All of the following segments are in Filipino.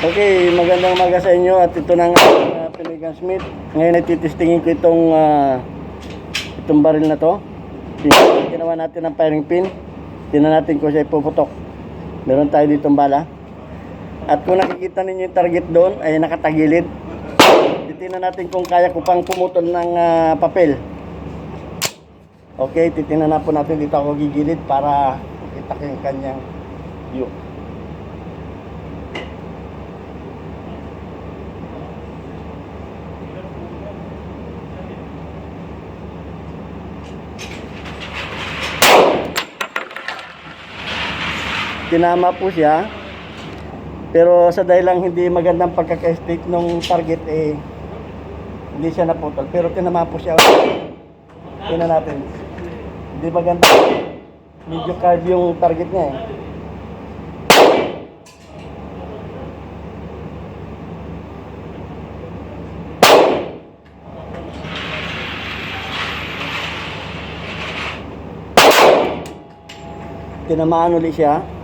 Okay, magandang umaga sa inyo at ito na nga uh, Pinigan Smith. Ngayon ay titistingin ko itong ah, itong baril na to. Ginawa natin ng firing pin. Tingnan natin kung siya ipuputok. Meron tayo ditong bala. At kung nakikita ninyo yung target doon ay nakatagilid. Titingnan natin kung kaya ko pang pumutol ng ah, papel. Okay, titingnan na po natin dito ako gigilid para makita ko yung kanyang view. Tinama po siya. Pero sa dahil lang hindi magandang pagkaka-state nung target eh hindi siya naputol. Pero tinama po siya. Tingnan natin. Hindi maganda. Medyo carve yung target niya eh. Tinamaan ulit siya.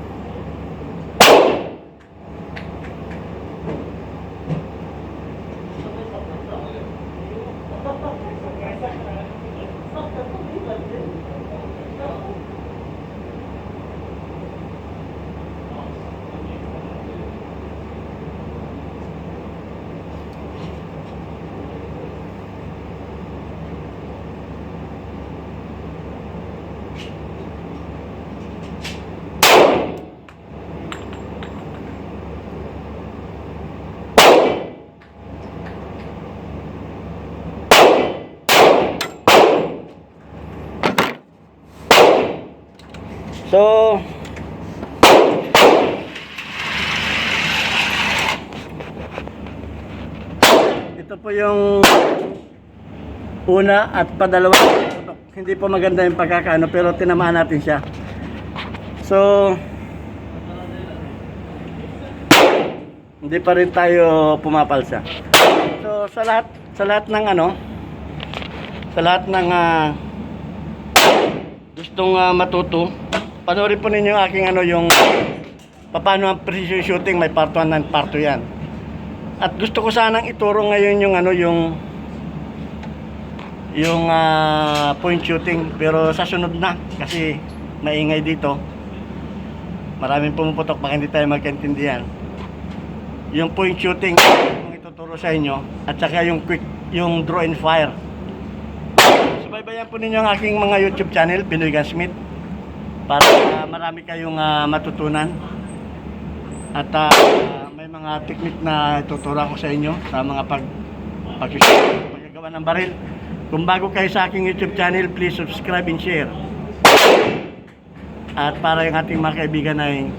So, ito po yung una at padalawa. Hindi po maganda yung pagkakaano pero tinamaan natin siya. So, hindi pa rin tayo pumapalsa. So, sa lahat sa lahat ng ano, sa lahat ng ah, gustong ah, matuto, panoorin po ninyo yung aking ano yung paano ang precision shooting, may part 1 and part 2 yan. At gusto ko sanang ituro ngayon yung ano yung yung ah, point shooting pero sa sunod na kasi maingay dito. Maraming pumuputok baka hindi tayo magkaintindihan. Yung point shooting kung ituturo sa inyo at saka yung quick yung draw and fire. Subaybayan po ninyo ang aking mga YouTube channel, Pinoy Gunsmith para ah, marami kayong ah, matutunan. At ah, may mga technique na ituturo ko sa inyo sa mga pag pag paggagawa ng baril. Kung bago kayo sa aking YouTube channel, please subscribe and share. At para yung ating mga kaibigan ay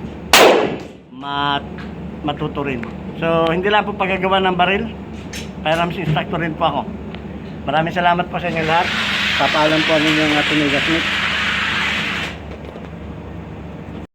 mat matuto rin. So, hindi lang po paggagawa ng baril. Firearms instructor rin po ako. Maraming salamat po sa inyo lahat. Papaalam po ang inyong uh, Pinoy Smith.